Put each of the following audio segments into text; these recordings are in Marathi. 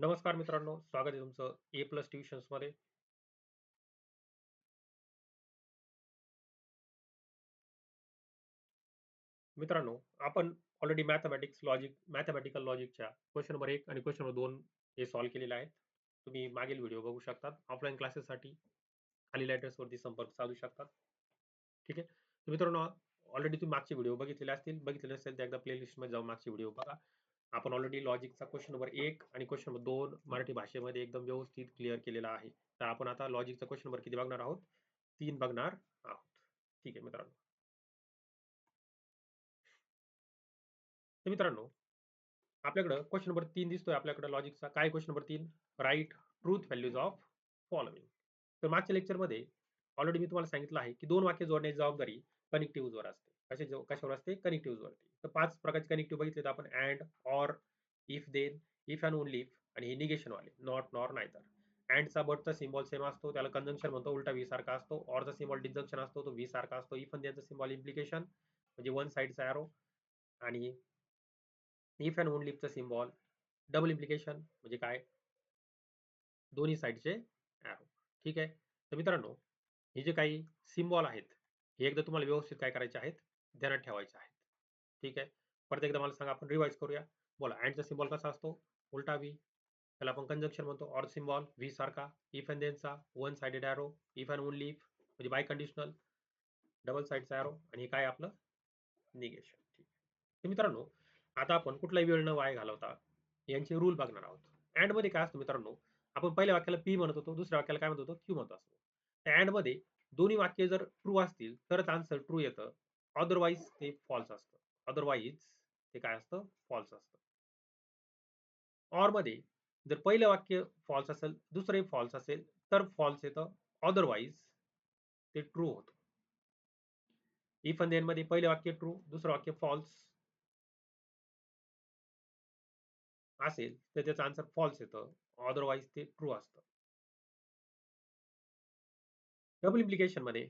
नमस्कार मित्रांनो स्वागत आहे तुमचं ए प्लस ट्युशन्समध्ये. मित्रांनो आपण ऑलरेडी मॅथमॅटिक्स लॉजिक मॅथमॅटिकल लॉजिकच्या क्वेश्चन नंबर एक आणि क्वेश्चन नंबर दोन हे सॉल्व्ह केलेले आहेत. तुम्ही मागील व्हिडिओ बघू शकतात. ऑफलाईन क्लासेससाठी खाली वरती संपर्क साधू शकतात. ठीक आहे? मित्रांनो ऑलरेडी तुम्ही मागचे व्हिडिओ बघितलेले असतील. बघितले असेल तर एकदा प्लेलिस्टमध्ये जाऊन मागचे व्हिडिओ बघा. आपण ऑलरेडी लॉजिकचा क्वेश्चन नंबर एक आणि क्वेश्चन नंबर दोन मराठी भाषेमध्ये एकदम व्यवस्थित क्लिअर केलेला आहे. तर आपण आता लॉजिकचा क्वेश्चन नंबर किती बघणार आहोत? तीन बघणार आहोत. ठीक आहे मित्रांनो. तर मित्रांनो आपल्याकडं क्वेश्चन नंबर तीन दिसतोय आपल्याकडे लॉजिकचा काय क्वेश्चन नंबर तीन? Right truth values of following तर मागच्या लेक्चरमध्ये ऑलरेडी मी तुम्हाला सांगितलं आहे की दोन वाक्य जोडण्याची जबाबदारी वर असते. कशा कशावर असते? वरती. तर पाच प्रकारचे कनेक्टिव्ह बघितले आपण and or if then if and only if आणि हे निगेशन वाले. नॉट नॉर नाहीतर. अँडचा बटचा सिम्बॉल सेम असतो. त्याला कंजंक्शन म्हणतो. उलटा वी सारखा असतो. ऑरचा सिम्बॉल डिजंक्शन असतो. तो वी सारखा असतो. इफ अँड देनचा सिम्बॉल इम्प्लिकेशन म्हणजे वन साईडचा ॲरो आणि इफ अँड ओनली इफचा सिम्बॉल डबल इम्प्लिकेशन म्हणजे काय? दोन्ही साईडचे ॲरो ठीक आहे? तर मित्रांनो हे जे काही सिम्बॉल आहेत हे एकदा तुम्हाला व्यवस्थित काय करायचे आहेत? ध्यानात ठेवायचे आहेत. ठीक आहे? परत एकदा मला सांगा आपण रिवाइज करूया. बोला अँडचा सिम्बॉल कसा असतो? उलटा व्ही त्याला आपण कंजक्शन म्हणतो. ऑर सिम्बॉल व्ही सारखा. If and देनचा one sided arrow if and only if म्हणजे बाय कंडिशनल डबल साईडचा एरो आणि हे काय आपलं? निगेशन ठीक तर मित्रांनो आता आपण कुठलाही वेळ न वाय घालवता यांचे रूल बघणार आहोत. अँडमध्ये काय असतो मित्रांनो? आपण पहिल्या वाक्याला पी म्हणत होतो. दुसऱ्या वाक्याला काय म्हणत होतो? क्यू म्हणत असतो. अँडमध्ये दोन्ही वाक्य जर ट्रू असतील तरच आन्सर ट्रू येतं. अदरवाईज ते फॉल्स असतं. अदरवाईज ते काय असतं? फॉल्स असतं. ऑरमध्ये जर पहिलं वाक्य फॉल्स असेल दुसरे फॉल्स असेल तर फॉल्स येतं. अदरवाईज ते ट्रू होतं. इफ अन देन मध्ये पहिलं वाक्य ट्रू दुसरं वाक्य फॉल्स असेल तर त्याचं आन्सर फॉल्स येतं. अदरवाईज ते ट्रू असतं. डबल इम्प्लिकेशनमध्ये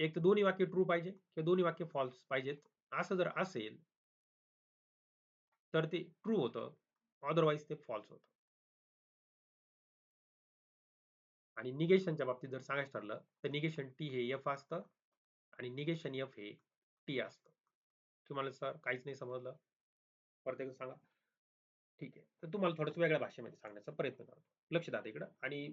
एक तर दोन्ही वाक्य ट्रू पाहिजे किंवा दोन्ही वाक्य फॉल्स पाहिजेत. असं जर असेल तर ते ट्रू होतं. अदरवाईज ते फॉल्स होतं. आणि निगेशनच्या बाबतीत जर सांगायचं ठरलं तर निगेशन टी हे एफ असतं आणि निगेशन एफ हे टी असतं. तुम्हाला सर काहीच नाही समजलं? परत एकदा सांगा. ठीक आहे. तर तुम्हाला थोडंसं वेगळ्या भाषेमध्ये सांगण्याचा प्रयत्न करतो. लक्ष द्या इकडं. आणि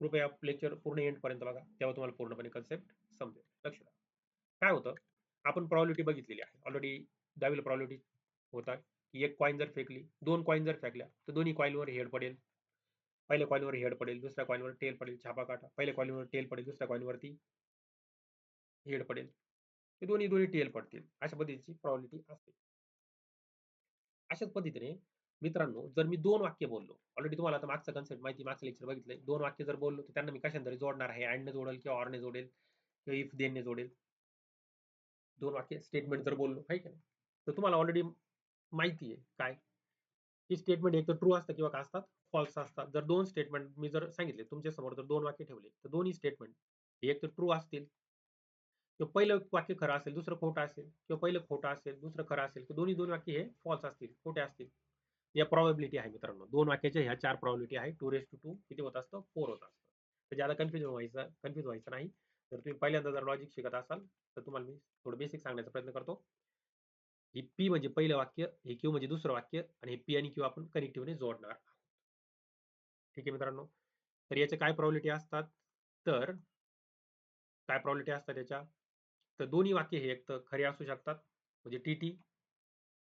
कृपया लेक्चर पूर्ण एंडपर्यंत बघा. तेव्हा तुम्हाला पूर्णपणे कन्सेप्ट समजेल. लक्ष द्या. काय होतं? आपण प्रॉबिलिटी बघितलेली आहे. ऑलरेडी दहावीला प्रॉबिलिटी होता. की एक कॉईन जर फेकली दोन कॉईन जर फेकल्या तर दोन्ही कॉईनवर हेड पडेल. पहिल्या कॉईनवर हेड पडेल दुसऱ्या कॉईनवर टेल पडेल छापा काटा. पहिल्या कॉईनवर टेल पडेल दुसऱ्या कॉईनवरती हेड पडेल. हे दोन्ही दोन्ही टेल पडतील. अशा पद्धतीची प्रॉबिलिटी असते. अशाच पद्धतीने मित्रांनो जर मी दोन वाक्य बोललो ऑलरेडी तुम्हाला आता मागचा कन्सेप्ट माहिती मागचं लेक्चर बघितलंय. दोन वाक्य जर बोललो तर त्यांना मी कशाने जोडणार आहे? अँडने जोडेल किंवा ऑरने जोडेल? इफ देनने जोडेल. दोन वाक्य स्टेटमेंट जर बोललो आहे का तर तुम्हाला ऑलरेडी माहिती आहे काय? की स्टेटमेंट एक तर ट्रू असतं किंवा काय असतात? फॉल्स असतात. जर दोन स्टेटमेंट मी जर सांगितले तुमच्यासमोर जर दोन वाक्य ठेवले तर दोन्ही स्टेटमेंट एक तर ट्रू असतील. किंवा पहिलं वाक्य खरं असेल दुसरं खोटं असेल किंवा पहिलं खोटं असेल दुसरं खरं असेल तर दोन्ही दोन वाक्य हे फॉल्स असतील खोटे असतील. या प्रॉबेबिलिटी आहे मित्रांनो. दोन वाक्याच्या ह्या चार प्रॉबिलिटी आहे. टू रेस टू टू किती होत असतं? फोर होत असतं. तर ज्यादा कन्फ्युजन व्हायचं कन्फ्युज व्हायचं नाही. जर तुम्ही पहिल्यांदा जर लॉजिक शिकत असाल तर तुम्हाला मी थोडं बेसिक सांगण्याचा प्रयत्न करतो. ही पी म्हणजे पहिलं वाक्य हे क्यू म्हणजे दुसरं वाक्य आणि हे पी आणि क्यू आपण कनेक्टिव्हने जोडणार ठीक आहे मित्रांनो? तर याच्या काय प्रॉबिलिटी असतात? तर काय प्रॉबिलिटी असतात याच्या? तर दोन्ही वाक्य हे एक तर खरे असू शकतात म्हणजे टी टी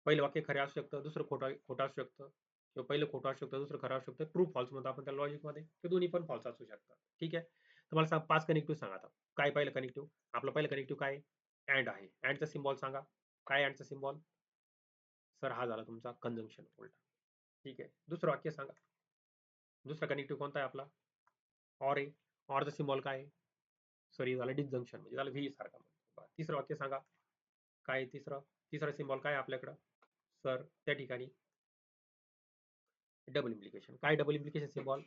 पहिलं वाक्य खरे असू शकतं दुसरं खोटं खोटं असू शकतं. किंवा पहिलं खोटं असू शकतं दुसरं खरं असू शकतं. ट्रू फॉल्स म्हणतो आपण त्या लॉजिकमध्ये ते दोन्ही पण फॉल्स असू शकतात. ठीक आहे? तुम्हाला सांग पाच कनेक्टिव्ह सांगा आता. काय पाहिलं कनेक्टिव्ह आपलं पहिलं कनेक्टिव्ह काय? अँड आहे. अँडचा सिम्बॉल सांगा. काय अँडचा सिम्बॉल सर हा झाला तुमचा कंजंक्शन उलटा. ठीक आहे. दुसरं वाक्य सांगा. दुसरा कनेक्टिव्ह कोणता आहे आपला? ऑर आहे ऑरचा सिम्बॉल काय? आहे सॉरी झालं डिजंक्शन म्हणजे झालं व्ही सारखा. तिसरं वाक्य सांगा. काय तिसरं? तिसरा सिम्बॉल काय आपल्याकडं? सर त्या ठिकाणी. डबल इम्प्लिकेशन काय डबल इम्प्लिकेशन सिम्बॉल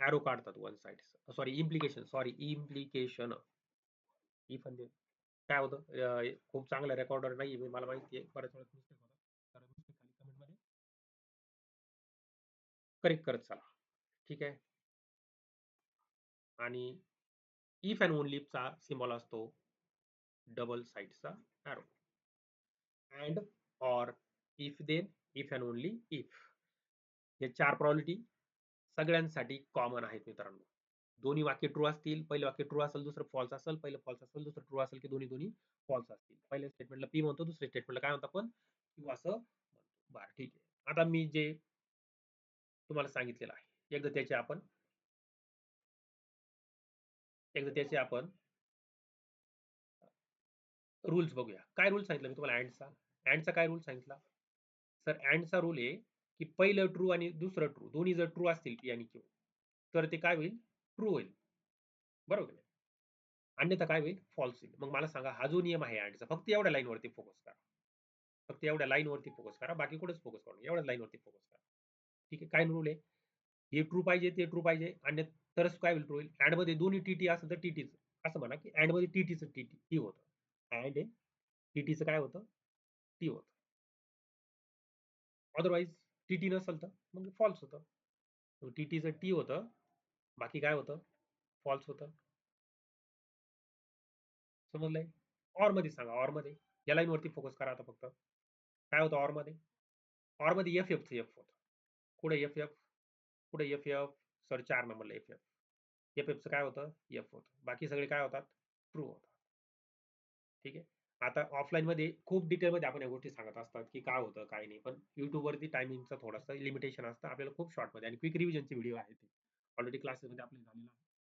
ॲरो काढतात one side sorry implication sorry implication if काय होतं खूप चांगलं रेकॉर्डर नाही मला माहिती आहे बऱ्याच वेळेस मिस्टेक होतात. करेक्ट म्हणजे करत चला. ठीक आहे? आणि इफ अँड ओनली चा सिम्बॉल असतो डबल साईडचा arrow and or if then if and only if हे चार प्रॉबिलिटी सगळ्यांसाठी कॉमन आहेत मित्रांनो. दोन्ही वाक्य ट्रू असतील पहिलं वाक्य ट्रू असेल दुसरं फॉल्स असेल पहिलं फॉल्स असेल दुसरं ट्रू असेल की दोन्ही दोन्ही फॉल्स असतील. पहिल्या स्टेटमेंटला पी म्हणतो दुसऱ्या स्टेटमेंटला काय म्हणतो आपण? किंवा असं म्हणतो. बरं ठीक आहे. आता मी जे तुम्हाला सांगितलेलं आहे एकदा त्याचे आपण एकदा त्याचे आपण रूल्स बघूया. काय रूल सांगितलं मी तुम्हाला? अँडचा अँडचा काय रूल सांगितला? सर अँडचा रूल आहे की पहिलं ट्रू आणि दुसरं ट्रू दोन्ही जर ट्रू असतील पी आणि क्यू तर ते काय होईल? ट्रू होईल. बरोबर नाही अन्यथा काय होईल? फॉल्स होईल. मग मला सांगा हा जो नियम आहे अँडचा फक्त एवढ्या लाईनवरती फोकस करा. फक्त एवढ्या लाईनवरती फोकस करा बाकी कुठेच फोकस करू एवढ्या लाईनवरती फोकस करा. ठीक आहे? काय रूल आहे हे ट्रू पाहिजे ते ट्रू पाहिजे आणि तरच काय होईल ट्रू होईल? अँडमध्ये दोन्ही टी टी असेल तर टी टीचं असं म्हणा की अँडमध्ये टी टीचं टी टी टी होतं. अँड टी टीचं काय होतं? टी होतं. अदरवाईज टी टी नसेल तर मग फॉल्स होतं. टी टीचं टी होतं. बाकी काय होतं? फॉल्स होतं. समजलंय? ऑरमध्ये सांगा ऑरमध्ये. या लाईन वरती फोकस करा आता फक्त. काय होतं ऑरमध्ये? ऑरमध्ये एफ एफचं एफ होतं. कुठे एफ एफ कुठे एफ एफ सर चार नंबरला एफ एफ एफ एफचं काय होतं? एफ होतं. बाकी सगळे काय होतात? ट्रू होतात. ठीक आहे? आता ऑफलाईन मध्ये खूप डिटेलमध्ये आपण या गोष्टी सांगत असतात की काय होतं काय नाही. पण युट्यूबवरती टायमिंगचं थोडंसं लिमिटेशन असतं. आपल्याला खूप शॉर्टमध्ये आणि क्विक रिव्हिजनचे व्हिडिओ आहेत ते. ऑलरेडी क्लासेसमध्ये आपले झालेला आहे.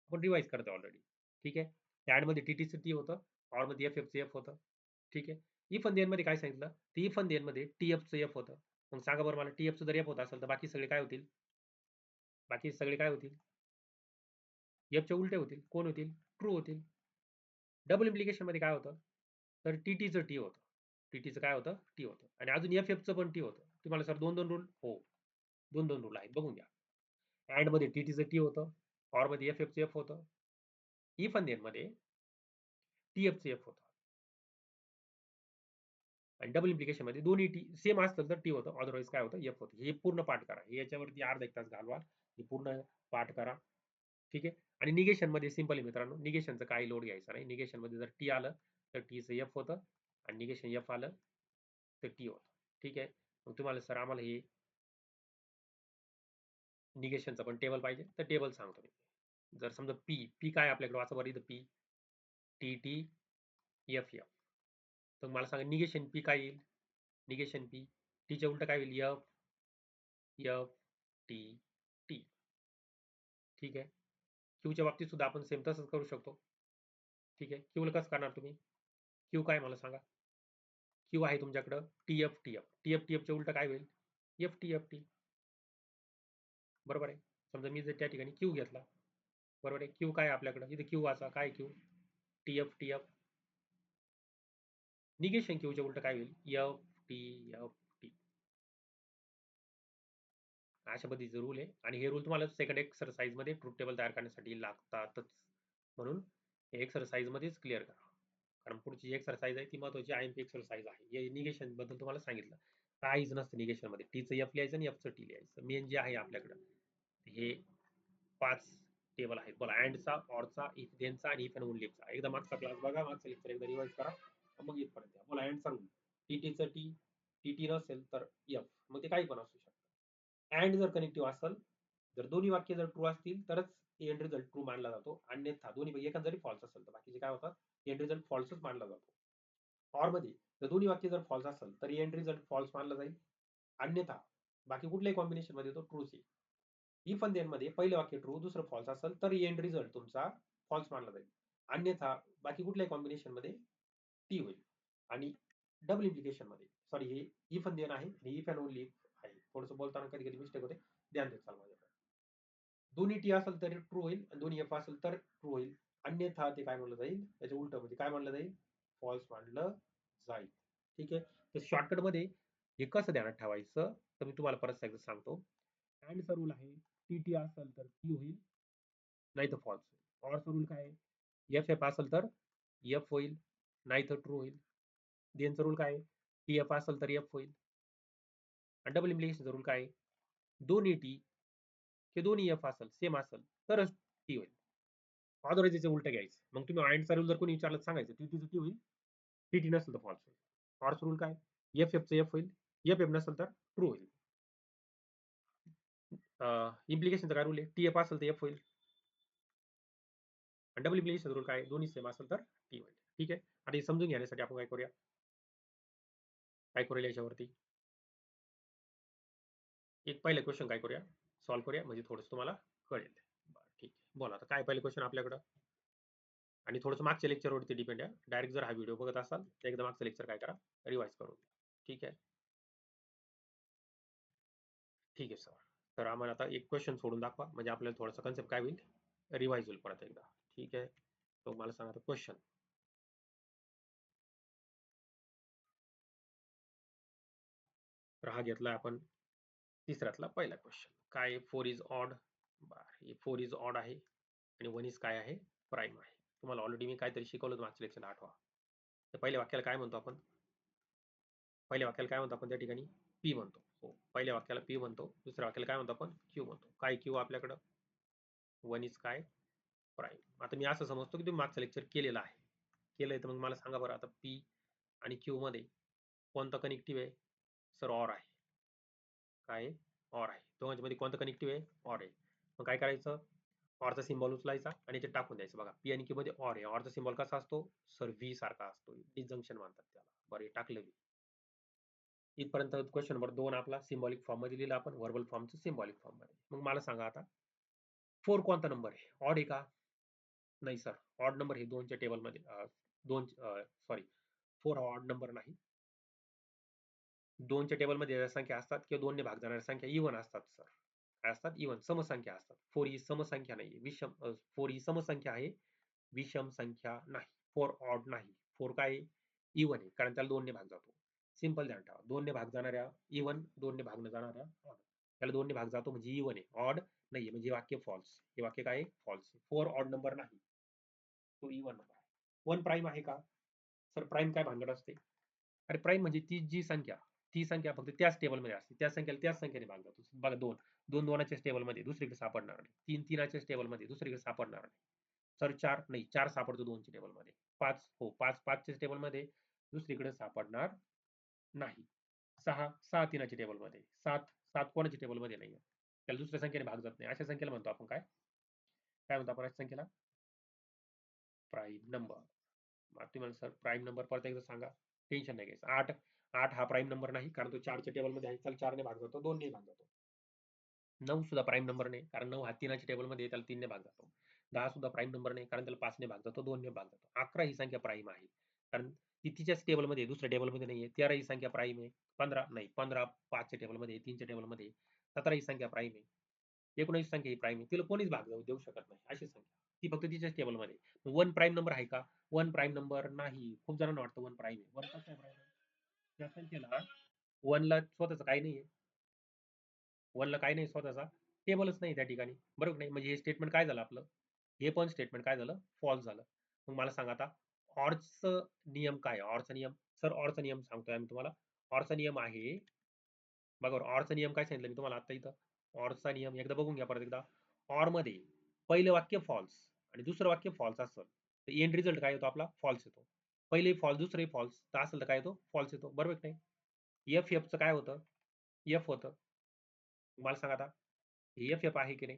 आपण रिवाईज करतो ऑलरेडी ठीक आहे? ॲडमध्ये टी टी टी होतं. ऑरमध्ये एफ एफचं एफ होतं. ठीक आहे? E इफ अनमध्ये काय सांगितलं? तर इफ अनमध्ये टी एफचं एफ होतं. मग सांगा बरं मला टी एफचं जर एफ होत असेल तर बाकी सगळे काय होतील? बाकी सगळे काय होतील? एफच्या उलटे होतील. कोण होतील? ट्रू होतील. डबल इम्प्लिकेशनमध्ये काय होतं? तर टी टीचं टी होतं. टी टीचं काय होतं? टी होतं. आणि अजून एफ एफचं पण टी होतं. तुम्हाला सर दोन दोन रूल हो. दोन दोन रूल आहेत. बघून घ्या. अँडमध्ये टी टीचं टी होतं ऑरमध्ये एफ एफचं एफ होतं. इफ अनमध्ये टी एफचं एफ होतं. आणि डबल इम्प्लिकेशनमध्ये दोन्ही टी सेम असतं तर टी होतं अदरवाईज काय होतं एफ होतं. हे पूर्ण पाठ करा. हे याच्यावरती अर्धा एक तास घालवा. हे पूर्ण पाठ करा. ठीक आहे? आणि निगेशनमध्ये सिंपल आहे मित्रांनो. निगेशनचं काही लोड घ्यायचा नाही. निगेशनमध्ये जर टी आलं तर टीचं एफ होतं. आणि निगेशन एफ आलं तर टी होतं. ठीक आहे? मग तुम्हाला सर आम्हाला हे निगेशनचं पण टेबल पाहिजे. तर टेबल सांगतो मी. जर समजा पी पी काय आपल्याकडे? वाचा बरं इथं P T T F F तर मला सांगा निगेशन पी काय येईल? निगेशन पी टीच्या उलट काय होईल? एफ एफ टी टी ठीक आहे? क्यूच्या बाबतीत सुद्धा आपण सेम तसंच करू शकतो. ठीक आहे? क्यूला कसं करणार तुम्ही? क्यू काय मला सांगा? क्यू आहे तुमच्याकडं T F T F T F T एफच्या उलट काय होईल? एफ टी एफ टी बरोबर आहे? समजा मी जर त्या ठिकाणी क्यू घेतला बरोबर आहे? क्यू काय आपल्याकडं? इथे क्यू वाचा काय Q T F T F negation क्यूच्या उलट काय होईल? एफ टी एफ टी अशा पद्धतीचे रूल आहे. आणि हे रूल तुम्हाला सेकंड एक्सरसाइजमध्ये ट्रूथ टेबल तयार करण्यासाठी लागतातच. म्हणून हे एक्सरसाइज मध्येच क्लिअर करा. कारण पुढची एक्सरसाइज आहे ती महत्वाची आय एम पी एक्सरसाइज आहे निगेशनबद्दल तुम्हाला सांगितलं. काहीच नसतं निगेशनमध्ये. टीचं एफ लिहायचं आणि एफचं टी लिहायचं. मेन जे आहे आपल्याकडं. हे पाच टेबल आहेत. बोला अँडचा ऑरचा इफ देनचा आणि इफ अँड ओनलीचा एकदा मागचा क्लास बघा मागचा लेक्चर एकदा रिवाइज करा. मग इथपर्यंत बोला अँड सांगू. टी टीचं टी टी टी नसेल तर एफ मग ते काही पण असू शकतं. अँड जर कनेक्टिव्ह असेल जर दोन्ही वाक्य जर ट्रू असतील तरच एंड रिझल्ट ट्रू मानला जातो. अन्यथा दोन्ही एखाद जरी फॉल्स असेल तर बाकीचे काय होतात? एंड रिझल्ट फॉल्सच मानला जातो. ऑरमध्ये जर दोन्ही वाक्य जर फॉल्स असेल तर एंड रिझल्ट फॉल्स मानला जाईल. अन्यथा बाकी कुठल्याही कॉम्बिनेशनमध्ये तो ट्रूच येईल. इफ अँड देन मध्ये पहिलं वाक्य ट्रू दुसरं फॉल्स असेल तर एंड रिझल्ट तुमचा फॉल्स मानला जाईल. अन्यथा बाकी कुठल्याही कॉम्बिनेशनमध्ये टी होईल. आणि डबल इम्प्लिकेशनमध्ये सॉरी हे इफ अँड देन आहे आणि इफ अँड ओनली आहे. थोडस बोलताना कधी कधी मिस्टेक होते ध्यान देत चाल माझ्याकडे. दोन्ही टी असेल तर ट्रू होईल आणि दोन्ही एफ असेल तर ट्रू होईल. अन्यथा ते काय म्हणलं जाईल? त्याच्या उलट म्हणजे काय म्हणलं जाईल? फॉल्स मानलं जाईल. ठीक आहे? तर शॉर्टकटमध्ये हे कसं ध्यानात ठेवायचं? तर मी तुम्हाला परत एकदा सांगतो. सर रूल आहे टी असेल तर टी होईल. नाही तर फॉल्स होईल. फॉल्स रूल काय एफ एफ असेल तर एफ होईल. नाही तर ट्रू होईल. देनचा रूल काय टी एफ असेल तर एफ होईल. आणि डबल इम्प्लिकेशनचा रूल काय दोन्ही टी हे दोन्ही एफ असेल सेम असेल तरच टी होईल. ऑदरवाईज उलट घ्यायचं. मग तुम्ही अँडचा रूल जर कोणी विचारलं तर सांगायचं टी टीचं टी होईल. टी टी नसेल तर फॉल्स होईल. फॉल्स रूल काय? एफ एफचं एफ होईल. एफ एफ नसेल तर ट्रू होईल. इम्प्लिकेशनचा काय रूल आहे? टी एफ असेल तर एफ होईल. आणि डबल इम्प्लिकेशन रूल काय दोन्ही सेम असेल तर टी होईल. ठीक आहे? आता हे समजून घेण्यासाठी आपण काय करूया? काय करूया याच्यावरती? एक पहिले क्वेश्चन काय करूया? सॉल्व्ह करूया. म्हणजे थोडंसं तुम्हाला कळेल. ठीक आहे. बोला आता काय पहिले क्वेश्चन आपल्याकडं? आणि थोडंसं मागच्या लेक्चरवरती डिपेंड आहे. डायरेक्ट जर हा व्हिडिओ बघत असाल तर एकदा मागचं लेक्चर काय करा? रिवाईज करून ठीक आहे? ठीक आहे सर तर आम्हाला आता एक क्वेश्चन सोडून दाखवा. म्हणजे आपल्याला थोडस कन्सेप्ट काय होईल? रिवाईज होईल परत एकदा. ठीक आहे? तो मला सांगा क्वेश्चन तर हा घेतला आपण तिसऱ्यातला पहिला क्वेश्चन काय फोर इज ऑड बर फोर इज ऑड आहे आणि वन इज काय आहे? प्राईम आहे. तुम्हाला ऑलरेडी मी काहीतरी शिकवलं मागच्या लेक्चर आठवा. तर पहिल्या वाक्याला काय म्हणतो आपण? पहिल्या वाक्याला काय म्हणतो आपण त्या ठिकाणी? पी म्हणतो. हो. पहिल्या वाक्याला पी म्हणतो दुसऱ्या वाक्याला काय म्हणतो आपण? क्यू म्हणतो. काय क्यू आपल्याकडं? वन इज काय? प्राईम आता मी असं समजतो की तुम्ही मागचं लेक्चर केलेलं आहे. केलंय तर मग मला सांगा बरं आता पी आणि क्यू मध्ये कोणतं कनेक्टिव्ह आहे? सर ऑर आहे. काय? ऑर आहे. दोघांच्या कोणतं कनेक्टिव्ह आहे? ऑर आहे. मग काय करायचं? ऑरचा सिम्बॉल उचलायचा आणि ते टाकून द्यायचं. बघा पी आणि क्यू मध्ये ऑर आहे. ऑरचा सिम्बॉल कसा असतो? सर व्ही सारखा असतो. डिजंक्शन म्हणतात त्याला. बरं टाकलं व्ही इथपर्यंत क्वेश्चन नंबर दोन आपला सिम्बॉलिक फॉर्ममध्ये लिहिला आपण व्हर्बल फॉर्मचं सिम्बॉलिक फॉर्ममध्ये. मग मला सांगा आता फोर कोणता नंबर आहे? ऑड आहे का? नाही सर ऑड नंबर हे दोनच्या टेबलमध्ये दोन सॉरी फोर हा ऑड नंबर नाही. दोनच्या टेबलमध्ये संख्या असतात किंवा दोनने भाग जाणाऱ्या संख्या इव्हन असतात सर काय असतात इवन समसंख्या असतात. फोर ही समसंख्या नाही विषम फोर ही समसंख्या आहे. विषम संख्या नाही. फोर ऑड नाही. फोर काय इवन आहे. कारण त्याला दोनने भाग जातो. सिंपल ध्यान ठेवा दोनने भाग जाणाऱ्या इवन दोनने भाग न जाणाऱ्या ऑड त्याला दोनने भाग जातो म्हणजे इवन आहे. ऑड नाहीये, म्हणजे वाक्य फॉल्स हे वाक्य काय फॉल्स फोर ऑड नंबर नाही. तो इवन नंबर वन प्राईम आहे का? सर प्राईम काय भानगड असते? अरे प्राईम म्हणजे ती जी संख्या, ती संख्या फक्त त्याच टेबलमध्ये असते. त्या संख्येला त्याच भाग जातो. बघा, दोन. दोन दोनाच्याच टेबलमध्ये दुसरीकडे सापडणार नाही. तीन तीनाच्याच टेबलमध्ये दुसरीकडे सापडणार नाही. सर चार, नाही, चार सापडतो दोनच्या टेबलमध्ये पाच, हो, पाच पाचच्या टेबलमध्ये दुसरीकडे सापडणार नाही. सहा सहा तीनाच्या टेबलमध्ये सात सात कोणाच्या टेबलमध्ये नाही त्याला दुसऱ्या संख्येने भाग जात नाही. अशा संख्येला म्हणतो आपण काय? काय म्हणतो आपण अशा संख्येला? प्राईम नंबर तुम्हाला सर प्राईम नंबर परत एकदा सांगा. टेन्शन नाही घ्यायचं. आठ आठ हा प्राईम नंबर नाही कारण तो चारच्या टेबलमध्ये आहे. त्याला चारने भाग जातो. दोनने भाग जातो. नऊ सुद्धा प्राईम नंबर नाही कारण नऊ हा तीनाच्या टेबलमध्ये त्याला तीनने भाग जातो. दहा सुद्धा प्राईम नंबर नाही कारण त्याला पाचने भाग जातो. दोनने भाग जातो. अकरा ही संख्या प्राईम आहे. कारण ती तिच्याच टेबलमध्ये दुसऱ्या टेबलमध्ये नाहीये. तेरा ही संख्या प्राईम आहे. पंधरा नाही पंधरा पाचच्या टेबलमध्ये तीनच्या टेबलमध्ये सतरा ही संख्या प्राईम आहे. एकोणीस संख्या ही प्राईम आहे. तिला कोणीच भाग देऊ शकत नाही. अशी संख्या. ती फक्त तिच्याच टेबलमध्ये. वन प्राईम नंबर आहे का? वन प्राईम नंबर नाही. खूप जणांना वाटतं वन प्राईम आहे. वन कसं आहे प्राईम त्या संख्येला वनला स्वतःच काही आहे वनला काही नाही स्वतःचा. टेबलच नाही त्या ठिकाणी. बरोबर नाही? म्हणजे हे स्टेटमेंट काय झालं आपलं? हे पण स्टेटमेंट काय झालं? फॉल्स झालं. मग मला सांगा आता. ऑर्डचा नियम काय? ऑर्च नियम? सर ऑर्डचा नियम सांगतोय आम्ही तुम्हाला. ऑर्डचा नियम आहे बघा ऑर्डचा नियम काय सांगितलं मी तुम्हाला आता इथं? ऑर्डचा नियम एकदा बघून घ्या परत एकदा. ऑरमध्ये पहिलं वाक्य फॉल्स आणि दुसरं वाक्य फॉल्स असेल. तर एंड रिझल्ट काय येतो आपला? फॉल्स येतो. पहिले फॉल्स दुसरे फॉल्स तर असेल तर काय येतो? फॉल्स येतो. बरोबर नाही? एफ एफचं काय होतं? एफ होतं. मला सांगा आता. एफ एफ आहे की नाही?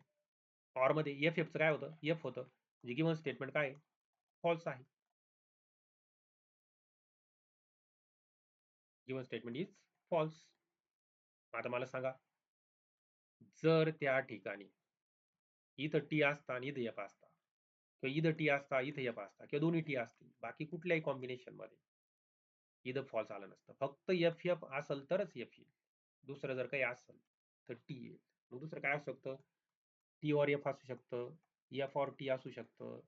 ऑरमध्ये एफ एफचं काय होतं? एफ होतं. म्हणजे गिवन स्टेटमेंट काय? फॉल्स आहे. गिवन स्टेटमेंट इज फॉल्स आता मला सांगा जर त्या ठिकाणी इथं टी असता आणि इथं एफ असता किंवा इथं टी असता इथं एफ असता किंवा दोन्ही टी असतील बाकी कुठल्याही कॉम्बिनेशनमध्ये इथं फॉल्स आलं नसतं. फक्त एफ एफ असेल तरच एफ येईल. दुसरं जर काही असेल तर टी येईल. मग दुसरं काय असू शकतं? टी ऑर एफ असू शकतं एफ ऑर टी असू शकतं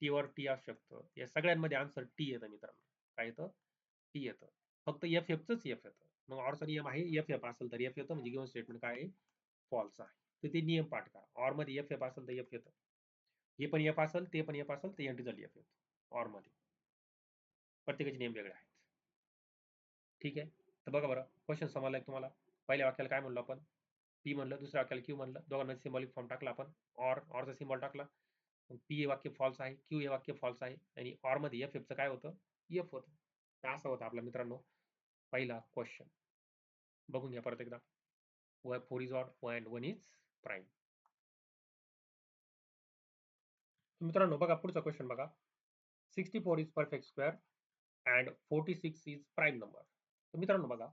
टी ऑर टी असू शकतं. या सगळ्यांमध्ये आन्सर टी येतं मित्रांनो. काय येतं? टी येतं. फक्त एफ एफच एफ येतं. मग ऑर ऑरचा नियम आहे एफ एफ असेल तर एफ येतं म्हणजे गिवन स्टेटमेंट काय आहे? फॉल्स आहे. तर ते नियम पाठ करा. ऑरमध्ये एफ एफ असेल तर एफ येतं. हे पण एफ असेल ते पण एफ असेल तर एन रिझल्ट एफ येतो ऑरमध्ये. प्रत्येकाचे नियम वेगळे आहेत. ठीक आहे? तर बघा बरं क्वेश्चन समजलाय तुम्हाला? पहिल्या वाक्याला काय म्हणलो आपण? पी म्हणलं दुसऱ्या वाक्याला क्यू म्हणलं. दोघांमध्ये सिम्बॉलिक फॉर्म टाकला आपण. ऑर ऑरचा सिम्बॉल टाकला. पी हे वाक्य फॉल्स आहे क्यू हे वाक्य फॉल्स आहे. आणि ऑरमध्ये एफ एफचं काय होतं? एफ होतं. असं होतं आपल्या मित्रांनो. पहिला क्वेश्चन बघून घ्या परत एकदा. Four is odd Y and one is prime मित्रांनो बघा पुढचा क्वेश्चन बघा. Sixty four is perfect square and forty six is prime number तर मित्रांनो बघा.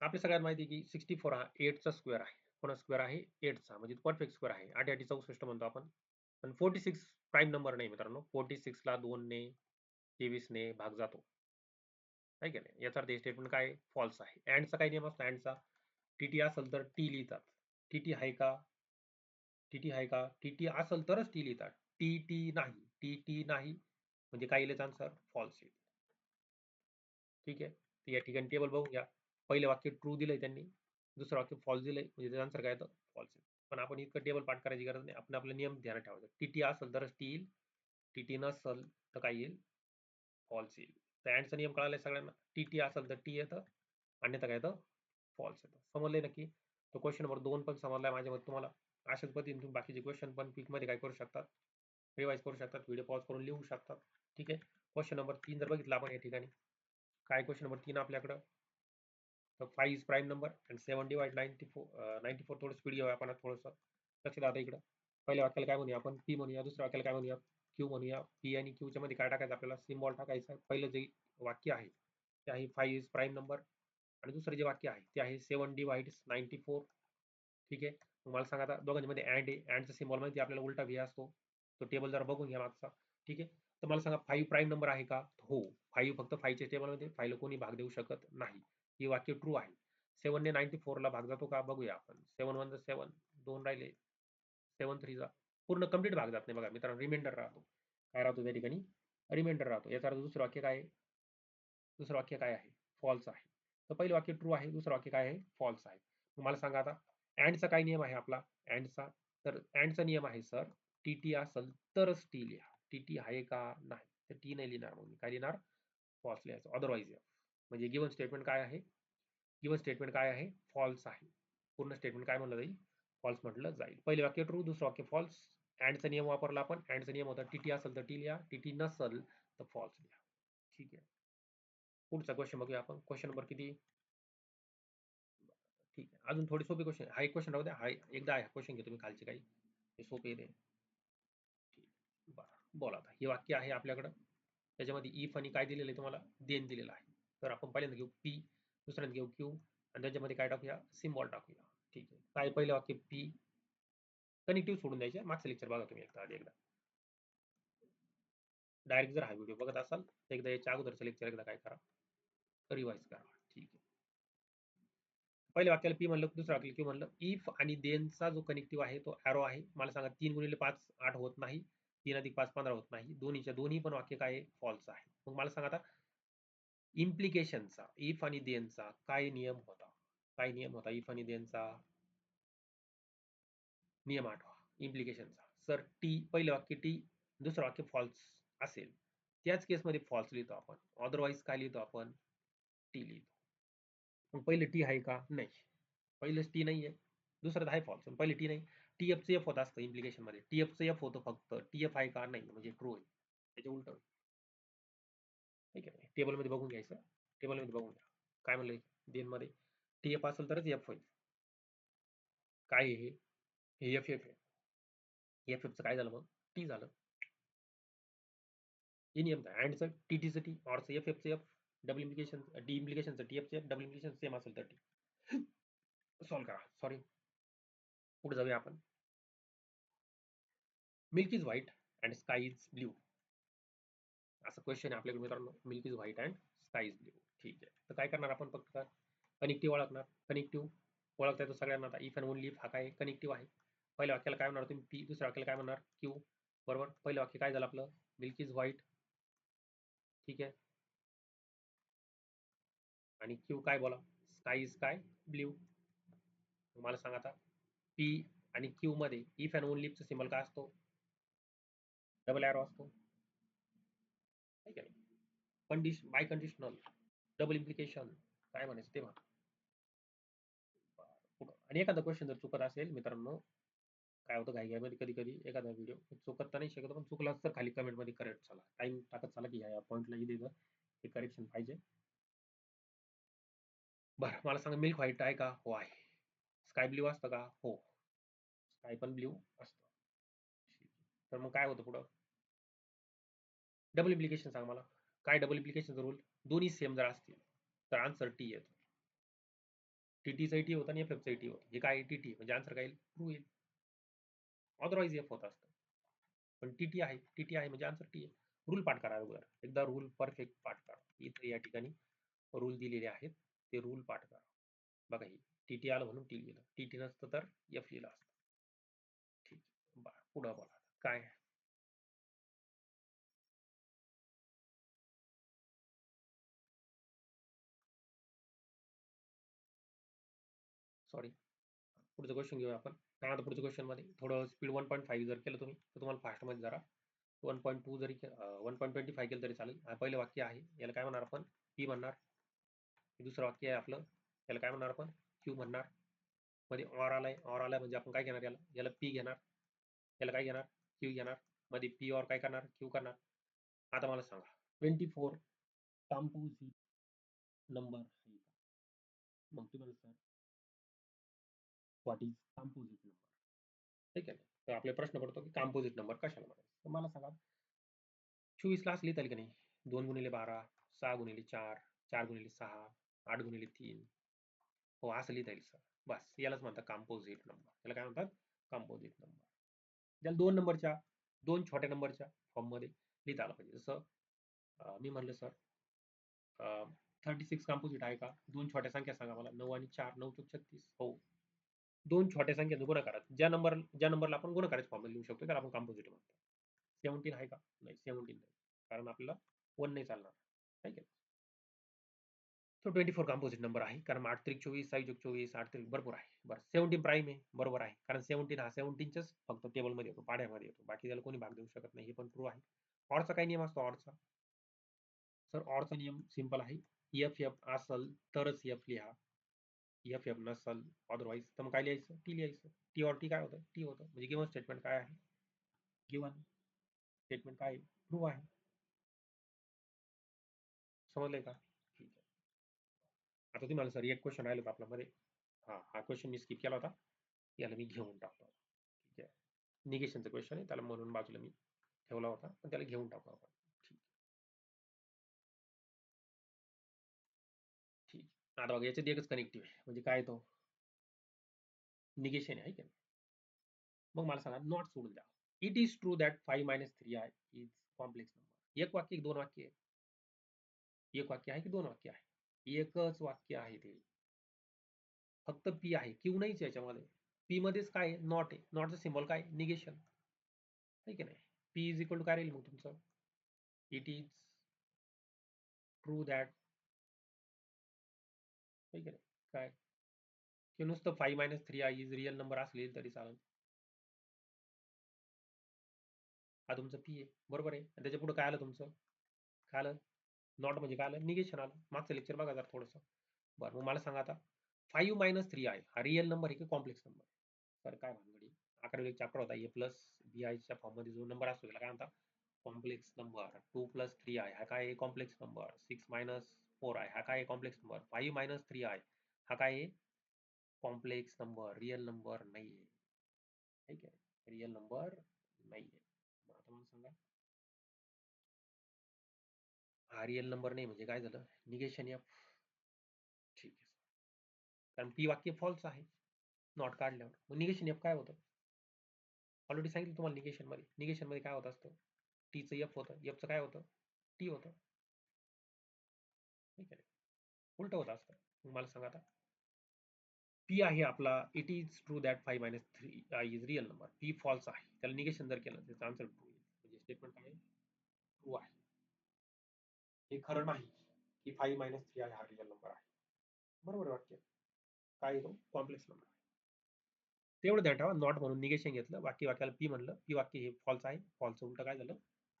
आपल्या सगळ्यात माहिती की सिक्स्टी फोर हा एटचा स्क्वेअर आहे. कोणा स्क्वेअर आहे? एटचा म्हणजे परफेक्ट स्क्वेअर आहे. आठ आठी चौसष्ट म्हणतो आपण. पण फोर्टी सिक्स प्राईम नंबर नाही मित्रांनो. फोर्टी सिक्सला दोनने तेवीसने भाग जातो. नाही की नाही? याचा अर्थ स्टेटमेंट काय फॉल्स आहे. अँडचा काय नियम असतो? अँडचा टी टी असेल तर टी लिहितात. टी टी आहे का? टी टी आहे का? टी टी असेल तरच टी लिहितात. टी टी नाही. टी टी नाही. म्हणजे काय येईल आन्सर फॉल्स येईल ठीक आहे? तर या ठिकाणी टेबल बघून घ्या पहिलं वाक्य ट्रू दिलंय त्यांनी. दुसरं वाक्य फॉल्स दिलंय. म्हणजे त्याचा आन्सर काय येतं? फॉल्स येईल पण आपण इतकं टेबल पाठ करायची गरज नाही. आपण आपला नियम ध्यानात ठेवायचं. टी टी असेल तरच टी येईल. टी टी नसेल तर काय येईल? फॉल्स येईल. तर अँडचा नियम कळालाय सगळ्यांना? टी टी असेल तर टी येतं अन्यथा काय येतं? फॉल्स येतं. समजले नक्की? तो क्वेश्चन नंबर दोन पण समजलाय माझ्या मते तुम्हाला. अशाच पद्धतीने तुम्ही बाकीचे क्वेश्चन पण मध्ये काय करू शकतात? रिवाइज करू शकतात. व्हिडिओ पॉज करून लिहू शकतात. ठीक आहे? क्वेश्चन नंबर तीन जर बघितला आपण या ठिकाणी. काय क्वेश्चन नंबर तीन आपल्याकडं? तर five is prime number and seven divide ninety four ninety four थोडं स्पीड घेऊया आपण थोडंसं. लक्ष द्या इकडं. पहिल्या वाक्याला काय म्हणूया आपण? पी म्हणूया. दुसऱ्या वाक्याला काय म्हणूया? क्यू म्हणूया पी आणि क्यूच्या मध्ये काय टाकायचं? आपल्याला सिम्बॉल टाकायचं. पहिलं जे वाक्य आहे ते आहे फाईव्ह इज प्राईम नंबर आणि दुसरं जे वाक्य आहे ते आहे सेवन डिवाइड्स नाईन्टी फोर ठीक आहे? मला सांगा आता दोघांमध्ये अँड आहे. अँडचा सिम्बॉल माहिती आपल्याला उलटा व्ही असतो. तो टेबल जरा बघून घ्या मागचा. ठीक आहे? तर मला सांगा फाईव्ह प्राईम नंबर आहे का? हो. फाईव्ह फक्त फाईव्हच्या टेबलमध्ये फाईव्ह कोणी भाग देऊ शकत नाही. ही वाक्य ट्रू आहे. सेवनने नाईन्टी फोरला भाग जातो का? बघूया आपण. सेवन वन सेवन दोन राहिले. सेवन थ्रीचा पूर्ण कंप्लीट भाग जात नाही बघा. मित्रांनो रिमाइंडर राहतो. काय राहतो त्या ठिकाणी? रिमाइंडर राहतो. याचा अर्थ दुसरं वाक्य काय आहे? दुसरं वाक्य काय आहे? फॉल्स आहे. तर पहिलं वाक्य ट्रू आहे दुसरं वाक्य काय आहे? फॉल्स आहे. मला सांगा आता. अँडचा काय नियम आहे आपला? अँडचा तर अँडचा नियम आहे सर टी टी असेल तरच टी लिहा. टी टी आहे का? नाही. तर टी नाही लिहिणार मग काय लिहिणार? फॉल्स लिहायचं. अदरवाईज म्हणजे गिवन स्टेटमेंट काय आहे? गिवन स्टेटमेंट काय आहे? फॉल्स आहे. पूर्ण स्टेटमेंट काय म्हणलं जाईल? फॉल्स म्हटलं जाईल. पहिले वाक्य ट्रू दुसरं वाक्य फॉल्स अँडचा नियम वापरला आपण. अँडचा नियम होता टीटी असेल तर टी लिहा. टीटी नसेल तर फॉल्स लिहा. ठीक आहे. पुढचा क्वेश्चन बघूया आपण. क्वेश्चन नंबर किती? ठीक आहे. अजून थोडी सोपी क्वेश्चन हा एक क्वेश्चन राहू द्या. हा एकदा आहे क्वेश्चन घेतो मी खालचे काही. हे सोपे येते ठीक बरं. बोला आता. हे वाक्य आहे आपल्याकडं. त्याच्यामध्ये इफ आणि काय दिलेलं आहे तुम्हाला? देन दिलेलं आहे. तर आपण पहिल्यांदा घेऊ. पी दुसऱ्यांदा घेऊ. क्यू आणि त्याच्यामध्ये काय टाकूया? सिम्बॉल टाकूया. ठीक आहे. काय पहिलं वाक्य पी कनेक्टिव्ह सोडून द्यायचे. मागचं लेक्चर बघा तुम्ही एकदा आधी एकदा. डायरेक्ट जर हा व्हिडिओ बघत असाल तर एकदा याच्या अगोदरचं लेक्चर एकदा काय करा. रिवाईज करा. ठीक आहे. पहिल्या वाक्याला पी म्हणलं दुसऱ्या वाक्याला क्यू म्हणलं. इफ आणि देनचा जो कनेक्टिव्ह आहे तो ॲरो आहे. मला सांगा तीन गुणिले पाच आठ होत नाही. तीन अधिक पाच पंधरा होत नाही. दोन्हीच्या दोन्ही पण वाक्य काय फॉल्स आहे. मग मला सांगा आता इम्प्लिकेशनचा इफ आणि देनचा काय नियम होता? काय नियम होता? इफ आणि देनचा नियम आठवा. इम्प्लिकेशनचा सर टी पहिलं वाक्य टी दुसरं वाक्य फॉल्स असेल. त्याच केसमध्ये फॉल्स लिहितो आपण. अदरवाईज काय लिहितो आपण? टी लिहितो. मग पहिले टी आहे का? नाही. पहिलेच टी नाही आहे दुसरं आहे फॉल्स पहिले टी नाही. टी एफचं एफ होत असतं इम्प्लिकेशनमध्ये. टी एफचं एफ होतं फक्त. टी एफ आहे का? नाही. म्हणजे ट्रू आहे. त्याच्या उलट. ठीक आहे. टेबलमध्ये बघून घ्यायचं. टेबलमध्ये बघून घ्या. काय म्हणलं देनमध्ये टी एफ असेल तरच एफ होईल. काय हे? हे एफ एफ आहे एफ एफचं काय झालं मग? टी झालं. हे नियम अँडचं टी टीचं टी ऑरचं एफ एफचं एफ डबल इम्प्लिकेशन डी इम्प्लिकेशनचं टी एफचं एफ डबल इम्प्लिकेशन सेम असेल तर टी सॉल्व करा. सॉरी पुढे जाऊया आपण. Milk is white and sky is blue असं क्वेश्चन आहे आपल्याकडे मित्रांनो. Milk is white and sky is blue ठीक आहे. तर काय करणार आपण फक्त? कनेक्टिव्ह ओळखणार. कनेक्टिव्ह ओळखता येतो सगळ्यांना आता. इफ अँड ओनली इफ हा काय कनेक्टिव्ह आहे? पहिल्या वाक्याला काय म्हणणार तुम्ही? पी दुसऱ्या वाक्याला काय म्हणणार? क्यू बरोबर? पहिलं वाक्य काय झालं आपलं? मिल्क इज व्हाईट ठीक आहे. आणि क्यू काय बोला? स्काय इज काय ब्ल्यू मला सांगा आता. पी आणि क्यू मध्ये इफ अँड ओनली सिम्बल काय असतो? डबल एरो असतो. ठीक आहे. कंडिश बाय कंडिशनल डबल इम्प्लिकेशन काय म्हणायचं ते आणि एखादा क्वेश्चन जर चुकत असेल मित्रांनो काय होतं घाई कधी कधी एखादा व्हिडिओ चुकत तर नाही शकत पण चुकलाच तर खाली कमेंटमध्ये करेक्ट झाला. टाइम टाकत चला की ह्या पॉईंटला इथे हे करेक्शन पाहिजे. बरं मला सांगा मिल्क व्हाईट आहे का? हो आहे. स्काय ब्ल्यू असतं का? हो. स्काय पण ब्ल्यू असतं. तर मग काय होतं पुढं? डबल इम्प्लिकेशन सांग मला. काय डबल इम्प्लिकेशन रूल दोन्ही सेम जर असतील तर आन्सर टी येतो टी टीचा टी होता आणि एफ एफचा टी होता. हे काय टी टी म्हणजे आन्सर काय? येईल ट्रू येईल ऑदरवाईज एफ होत असतं. पण टी टी आहे. टी टी आहे म्हणजे आन्सर टी आहे रूल पाठ करा अगोदर. एकदा रूल परफेक्ट पाठ करा. इथे या ठिकाणी रूल दिलेले आहेत. ते रूल पाठ करा. बघा ही टी टी आलं म्हणून टी लिहिलं. टी टी नसतं तर एफ लिहिलं असतं. ठीक बा पुढं बोला काय सॉरी पुढचं क्वेश्चन घेऊया आपण. काय आता पुढच्या क्वेश्चनमध्ये? थोडं स्पीड वन पॉईंट फाईव्ह जर केलं तुम्ही तर तुम्हाला फास्टमध्ये जरा वन पॉईंट टू जरी वन पॉईंट ट्वेंटी फाय केलं तरी चालेल. पहिलं वाक्य आहे. याला काय म्हणणार आपण? पी म्हणणार. दुसरं वाक्य आहे आपलं. याला काय म्हणणार आपण? क्यू म्हणणार. मध्ये ऑर आलाय. ऑर आलाय म्हणजे आपण काय घेणार याला? याला पी घेणार. याला काय घेणार? क्यू घेणार. मध्ये पी ऑर काय करणार? क्यू करणार. आता मला सांगा. ट्वेंटी फोर कॉम्पोजिट नंबर आहे का? मग तुम्हाला sir what is composite number ठीक आहे? तर आपले प्रश्न पडतो की कॉम्पोजिट नंबर कशाला म्हणायचं? तर मला सांगा चोवीसला असली तरी की नाही? दोन गुणिले बारा सहा गुणिले चार चार गुणिले सहा आठ गुणिले तीन. हो असं लिहिता येईल सर. बस यालाच म्हणतात कॉम्पोजिट नंबर याला काय म्हणतात? कॉम्पोजिट नंबर त्याला दोन नंबरच्या दोन छोट्या नंबरच्या फॉर्ममध्ये लिहिता आलं पाहिजे. जसं मी म्हणलं सर थर्टी सिक्स कॉम्पोजिट आहे का? दोन छोट्या संख्या सांगा मला. नऊ आणि चार नऊ चौक छत्तीस. हो. दोन छोट्या संख्येचं गुणाकारात. ज्या नंबर ज्या नंबरला आपण गुणाकाराच्या फॉर्ममध्ये लिहू शकतो त्याला आपण कॉम्पोजिट म्हणतो. सेव्हन्टीन आहे का? नाही सेव्हन्टीन नाही. कारण आपल्याला वन नाही चालणार. ठीक आहे? तो ट्वेंटी फोर कॉम्पोजिट नंबर आहे. कारण आठ त्रिक चोवीस साई जोग चोवीस आठ त्रिक भरपूर आहे. बरं सेव्हन्टीन प्राईम आहे. बरोबर आहे. कारण सेव्हन्टीन हा सेव्हन्टीनच्याच फक्त टेबलमध्ये येतो पाड्यामध्ये येतो. बाकी त्याला कोणी भाग देऊ शकत नाही. हे पण ट्रू आहे. ऑरचा काय नियम असतो ऑरचा सर ऑरचा नियम सिंपल आहे. एफ एफ असल तरच एफ लिहा. एफ एफ नसल अदरवाईज तर मग काय लिहायचं? टी लिहायचं. टी ऑर टी काय होतं? टी होतं. म्हणजे गिवन स्टेटमेंट काय आहे? गिवन स्टेटमेंट काय ट्रू आहे. समजलंय का? ठीक आहे. आता तुम्हाला सर एक क्वेश्चन राहिलं होतं आपल्यामध्ये. हा हा क्वेश्चन मी स्किप केला होता. याला मी घेऊन टाकतो. ठीक आहे. निगेशनचा क्वेश्चन आहे. त्याला म्हणून बाजूला मी ठेवला होता. पण त्याला घेऊन टाकू आपण. आता बघा याच्यात एकच कनेक्टिव्ह आहे. म्हणजे काय तो? निगेशन आहे का मग मला सांगा नॉट सोडून द्या it is true that five minus three i is complex number एक वाक्य दोन वाक्य आहे. एक वाक्य आहे की दोन वाक्य आहे? एकच वाक्य आहे ते. फक्त पी आहे. क्यू नाहीच याच्यामध्ये. पी मध्येच काय नॉट आहे. नॉटचं सिम्बॉल काय निगेशन आहे की नाही? पी इज इक्वल टू काय राहील मग तुमचं? इट इज ट्रू दॅट आहे. काय? की नुसतं five minus three i is real number असले तरी चालेल. हा तुमचं पी आहे. बरोबर आहे? आणि त्याच्या पुढे काय आलं तुमचं? काय आलं? नॉट म्हणजे काय आलं? निगेशन आलं. मागचं लेक्चर बघा जर थोडंसं. बरं मग मला सांगा आता. फाईव्ह मायनस थ्री आहे. हा रिअल नंबर आहे की कॉम्प्लेक्स नंबर तर काय भानगडी? अकरावी चॅप्टर होता. ए प्लस बी आयच्या फॉर्ममध्ये जो नंबर असतो त्याला काय म्हणतात? Complex number two plus three आहे. हा काय? Complex number six minus four आहे हा काय complex number five minus three आहे हा काय कॉम्प्लेक्स नंबर रिअल नंबर नाही आहे ठीक आहे रिअल नंबर नाही सांगा हा रिअल नंबर नाही म्हणजे काय निगेशन एफ़ ठीक आहे कारण पी वाक्य फॉल्स आहे। नॉट मग निगेशन एफ़ काय होतं ऑलरेडी सांगितलं तुम्हाला निगेशन मध्ये निगेशन मध्ये काय होत टीचं एफ़ होतं होतं टी होतं ठीक आहे. उलट होत असतं. मला सांगा आता. पी आहे आपला it is true that five minus three is real number p false आहे. त्याला निगेशन जर केलं त्याचा आन्सर ट्रू येईल म्हणजे स्टेटमेंट आहे ट्रू आहे. हे खरं नाही की फाईव्ह मायनस थ्री आहे हा रिअल नंबर आहे. बरोबर वाक्य? काय येतो कॉम्प्लेक्स नंबर तेवढं द्या ठेवा. नॉट म्हणून निगेशन घेतलं. बाकी वाक्याला पी म्हणलं. पी वाक्य हे फॉल्स आहे. फॉल्स उलट काय झालं?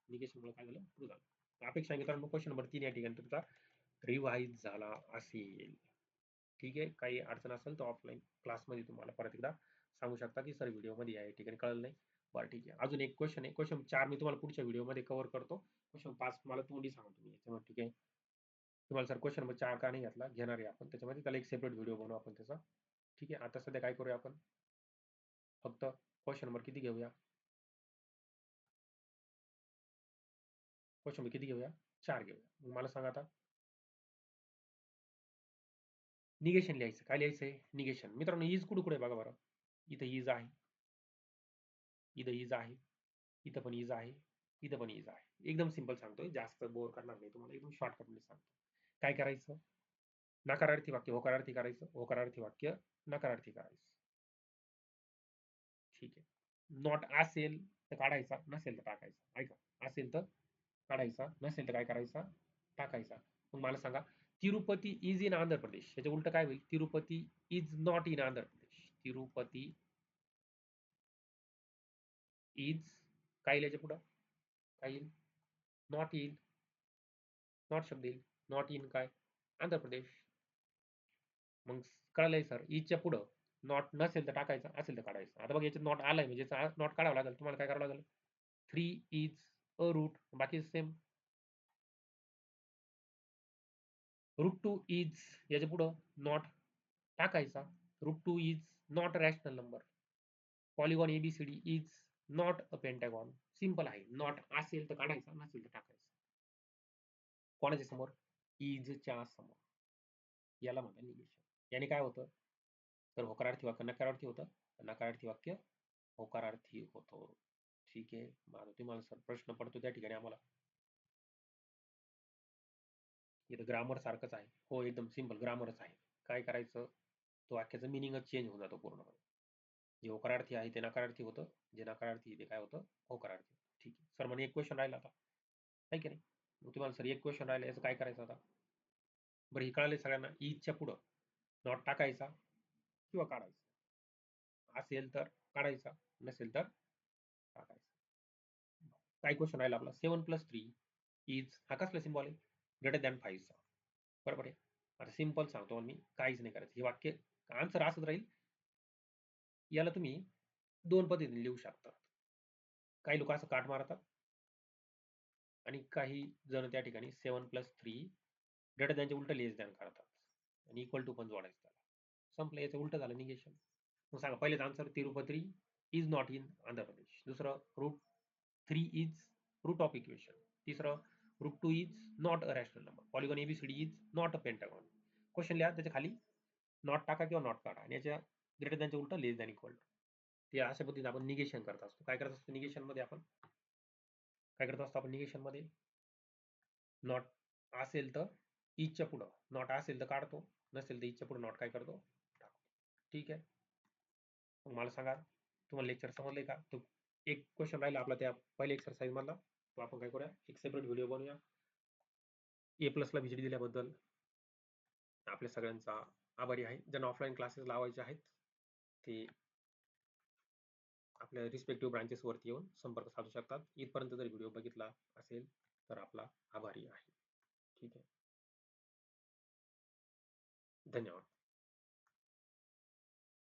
निगेशनमुळे काय झालं? ट्रू झालं. अपेक्षा मित्रांनो क्वेश्चन नंबर तीन या ठिकाणी तुमचा. रिवाईज झाला असेल. ठीक आहे? काही अडचण असेल तर ऑफलाईन क्लासमध्ये तुम्हाला परत एकदा सांगू शकता की सर व्हिडिओमध्ये या ठिकाणी कळलं नाही? बरं ठीक आहे. अजून एक क्वेश्चन आहे. क्वेश्चन चार मी तुम्हाला पुढच्या व्हिडिओमध्ये कव्हर करतो. क्वेश्चन पाच मला तोंडी सांगतो तुम्ही याच्यामध्ये ठीक आहे? तुम्हाला सर क्वेश्चन नंबर चार का नाही घेतला? घेणार आहे आपण. त्याच्यामध्ये त्याला एक सेपरेट व्हिडिओ बनवू आपण त्याचा. ठीक आहे? आता सध्या काय करूया आपण? फक्त क्वेश्चन नंबर किती घेऊया? क्वेश्चन नंबर किती घेऊया? चार घेऊया. मग मला सांगा आता. निगेशन लिहायचं, काय लिहायचं आहे निगेशन. मित्रांनो इज़ कुठे कुठे बघा बरं. इथं इज़ आहे. इथं इज़ आहे. इथं पण इज़ आहे. इथं पण इज़ आहे. एकदम सिंपल सांगतोय. जास्त बोर करणार नाही तुम्हाला. एकदम शॉर्टकटमध्ये सांगतो. काय करायचं? नकारार्थी वाक्य, होकारार्थी करायचं. होकारार्थी वाक्य, नकारार्थी करायचं. ठीक आहे. नॉट असेल तर काढायचा. नसेल तर टाकायचा. ऐका. असेल तर काढायचा. नसेल तर काय करायचा? टाकायचा. मग मला सांगा तिरुपती इज इन आंध्र प्रदेश याच्या उलट काय होईल? Tirupati is not in Andhra Pradesh Tirupati is काय येईल याच्या पुढं? काय येईल? नॉट इन नॉट शब्द येईल. नॉट इन काय? आंध्र प्रदेश मग कळलंय सर इजच्या पुढं नॉट नसेल तर टाकायचं असेल तर काढायचं. आता बघ याच्यात नॉट आलाय म्हणजे नॉट काढावं लागेल. तुम्हाला काय करावं लागेल? थ्री इज अ रूट बाकी सेम रूट टू इज याच्या पुढं नॉट टाकायचा. Root two is not rational number polygon ABCD is not a pentagon simple आहे. नॉट असेल तर काढायचा नसेल तर टाकायचा. कोणाच्या समोर? इजच्या समोर. याला म्हणतात निगेशन याने काय होतं? तर होकारार्थी वाक्य नकारार्थी होतं. नकारार्थी वाक्य होकारार्थी होतो. ठीक? आहे माझा तुम्हाला सर प्रश्न पडतो त्या ठिकाणी आम्हाला. इथं ग्रामर सारखंच आहे. हो एकदम सिंपल ग्रामरच आहे. काय करायचं? तो वाक्याचं मिनिंगच चेंज होऊन जातो पूर्णपणे. जे होकारार्थी आहे ते नकारार्थी होतं. जे नकारार्थी ते काय होतं? होकारार्थी. ठीक आहे. सर म्हणे एक क्वेश्चन राहिला आता. आहे की नाही? मग तुम्हाला सर एक क्वेश्चन राहिला याचं काय करायचं आता? बरं हे कळाले सगळ्यांना ईदच्या पुढं. नॉट टाकायचा किंवा काढायचा. असेल तर काढायचा नसेल तर टाकायचा. काय क्वेश्चन राहिला आपला? सेवन प्लस थ्री इज हा कसला सिम्बॉल आहे? ग्रेटर दॅन फाईव्हचा बरोबर आहे? आता सिंपल सांगतो मी काहीच नाही करायचं. हे वाक्य आन्सर असंच राहील. याला तुम्ही दोन पद्धतीने लिहू शकता काही लोक असं काट मारतात. आणि काही जण त्या ठिकाणी सेवन प्लस थ्री ग्रेटर दॅनच्या उलट लेस दॅन करतात आणि इक्वल टू पण जोडायचं त्याला. संपलं याचं उलट झालं निगेशन मग सांगा पहिलेच answer Tirupati is not in Andhra Pradesh दुसरं root three is root of equation तिसरं root two is not a rational number polygon ABCD is not a pentagon question लिहा त्याच्याखाली नॉट टाका किंवा नॉट काढा. आणि याच्या ग्रेटर दॅनच्या उलट लेस दॅन इक्वल ते अशा पद्धतीने आपण निगेशन करत असतो. काय करत असतो निगेशनमध्ये आपण? काय करत असतो आपण निगेशनमध्ये? नॉट असेल तर इजच्या पुढं. नॉट असेल तर काढतो. नसेल तर इजच्या पुढे नॉट काय करतो? ठीक आहे? मग मला सांगा तुम्हाला लेक्चर समजले का? तो एक क्वेश्चन राहिला आपला त्या पहिल्या एक्सरसाइज मधला. तो आपण काय करूया? एक सेपरेट व्हिडिओ बनवूया. ए प्लसला व्हिजिट दिल्याबद्दल आपल्या सगळ्यांचा आभारी आहे. ज्यांना ऑफलाईन क्लासेस लावायचे आहेत ते आपल्या रिस्पेक्टिव्ह ब्रांचेसवरती येऊन संपर्क साधू शकतात. इथपर्यंत जर व्हिडिओ बघितला असेल तर आपला आभारी आहे. ठीक आहे. धन्यवाद.